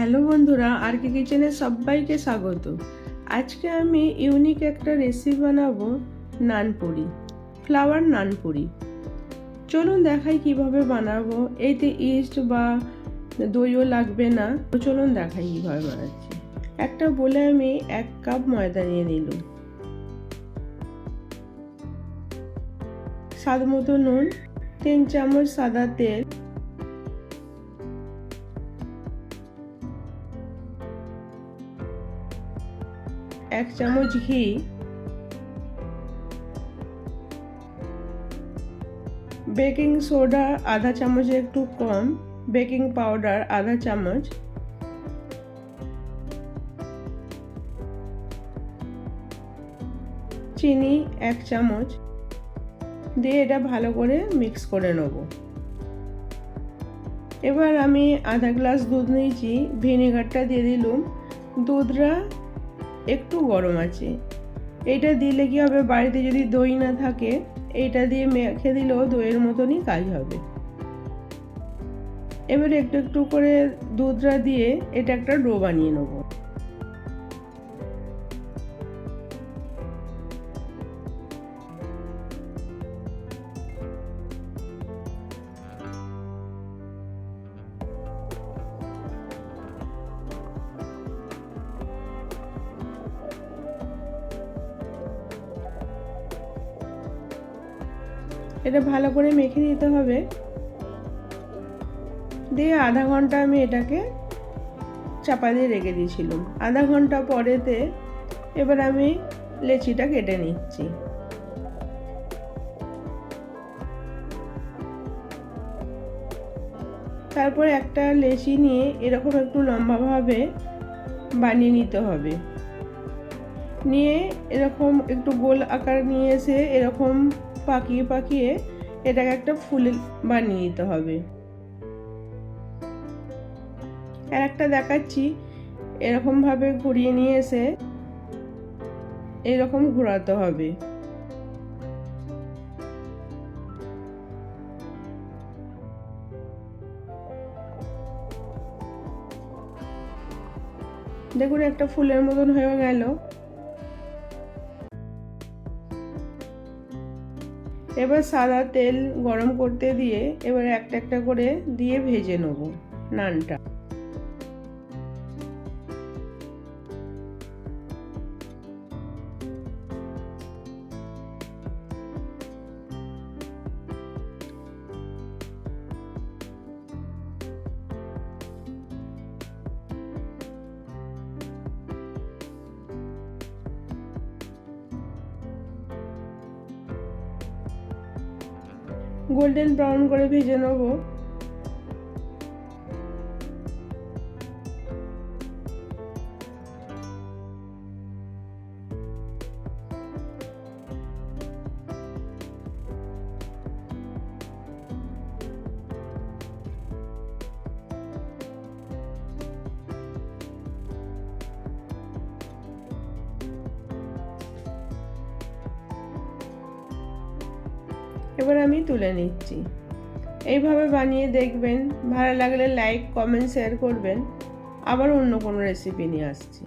Hello বন্ধুরা আর কি কিচেনে সবাইকে স্বাগত। আজকে আমি ইউনিক একটা রেসিপি বানাবো নানপুরি ফ্লাওয়ার নানপুরি। চলুন দেখাই কীভাবে বানাবো এতে ইস্ট বা দইও লাগবে না, তো চলুন দেখাই কীভাবে বানাচ্ছি। একটা বলে আমি এক কাপ ময়দা নিয়ে নিলাম। স্বাদ মতো নুন, তিন চামচ সাদা তেল এক চামচ ঘি, বেকিং সোডা আধা চামচের একটু কম, বেকিং পাউডার আধা চামচ, চিনি এক চামচ, দিয়ে এটা ভালো করে মিক্স করে নেব। এবার আমি আধা গ্লাস দুধ নিয়েছি, ভিনেগারটা দিয়ে দিলুম। দুধটা একটু গরম আছে। এটা দিলে কি হবে? বাড়িতে যদি দই না থাকে এটা দিয়ে মেখে দিলেও দইয়ের মতনই কাজ হবে। এবার একটু একটু করে দুধটা দিয়ে এটা একটা ডো বানিয়ে নেব। এটা ভালো করে মেখে নিতে হবে। দিয়ে আধা ঘণ্টা আমি এটাকে চাপা দিয়ে রেখে দিয়েছিলাম। আধা ঘণ্টা পরেতে এবার আমি লেচিটা কেটে নিচ্ছি। তারপর একটা লেচি নিয়ে এরকম একটু লম্বাভাবে বানিয়ে নিতে হবে। নিয়ে এরকম একটু গোল আকার নিয়ে এসে এরকম পাকিয়ে পাকিয়ে এটাকে একটা ফুল বানিয়ে নিতে হবে। আর একটা দেখাচ্ছি এরকমভাবে ঘুরিয়ে নিয়ে এসে এরকম ঘোরাতে হবে। দেখুন, একটা ফুলের মতন হয়ে গেল। এবার সাদা তেল গরম করতে দিয়ে এবার একটা একটা করে দিয়ে ভেজে নেব নানটা। গোল্ডেন ব্রাউন করে ভেজে নেব। এবার আমি তুলে নিচ্ছি। এইভাবে বানিয়ে দেখবেন, ভালো লাগলে লাইক কমেন্ট শেয়ার করবেন। আবার অন্য কোনো রেসিপি নিয়ে আসছি।